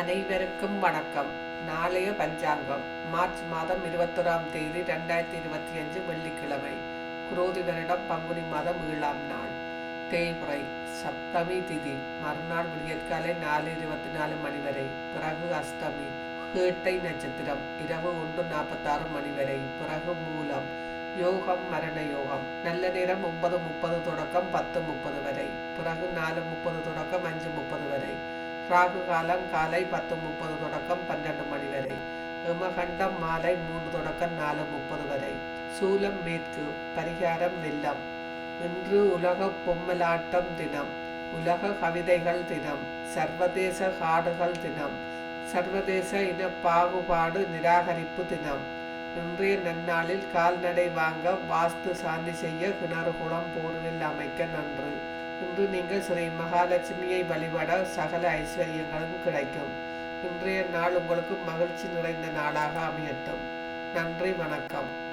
அனைவருக்கும் வணக்கம். நாளைய பஞ்சாங்கம் மார்ச் மாதம் இருபத்தொராம் தேதி ரெண்டாயிரத்தி இருபத்தி அஞ்சு வெள்ளிக்கிழமை குரோதி வருடம் பங்குனி மாதம் ஏழாம் நாள். தேய்முறை சப்தமி திதி மறுநாள் விடியற்காலை நாலு இருபத்தி நாலு மணி வரை. பிறகு அஷ்டமி கேட்டை நட்சத்திரம் இரவு ஒன்று நாற்பத்தாறு மணி வரை. பிறகு மூலம் யோகம் மரண யோகம். நல்ல நேரம் ஒன்பது முப்பது தொடக்கம் பத்து முப்பது வரை. பிறகு நாலு முப்பது தொடக்கம் அஞ்சு முப்பது வரை. ராகு காலம் காலை பத்து முப்பது தொடக்கம் பன்னெண்டு மணி வரை. எமகண்டம் மாலை மூன்று தொடக்கம் நாலு முப்பது வரை. சூலம் மேற்கு பரிகாரம் வெள்ளம். இன்று உலக பொம்மலாட்டம் தினம். உலக கவிதைகள் தினம். சர்வதேச காடுகள் தினம். சர்வதேச இன பாகுபாடு நிராகரிப்பு தினம். இன்றைய நன்னாளில் கால்நடை வாங்க வாஸ்து சாந்தி செய்ய கிணறு குளம் போர்வில் அமைக்க நன்று. இன்று நீங்கள் ஸ்ரீ மகாலட்சுமியை வழிபட சகல ஐஸ்வர்யங்களும் கிடைக்கும். இன்றைய நாள் உங்களுக்கு மகிழ்ச்சி நிறைந்த நாளாக அமையட்டும். நன்றி வணக்கம்.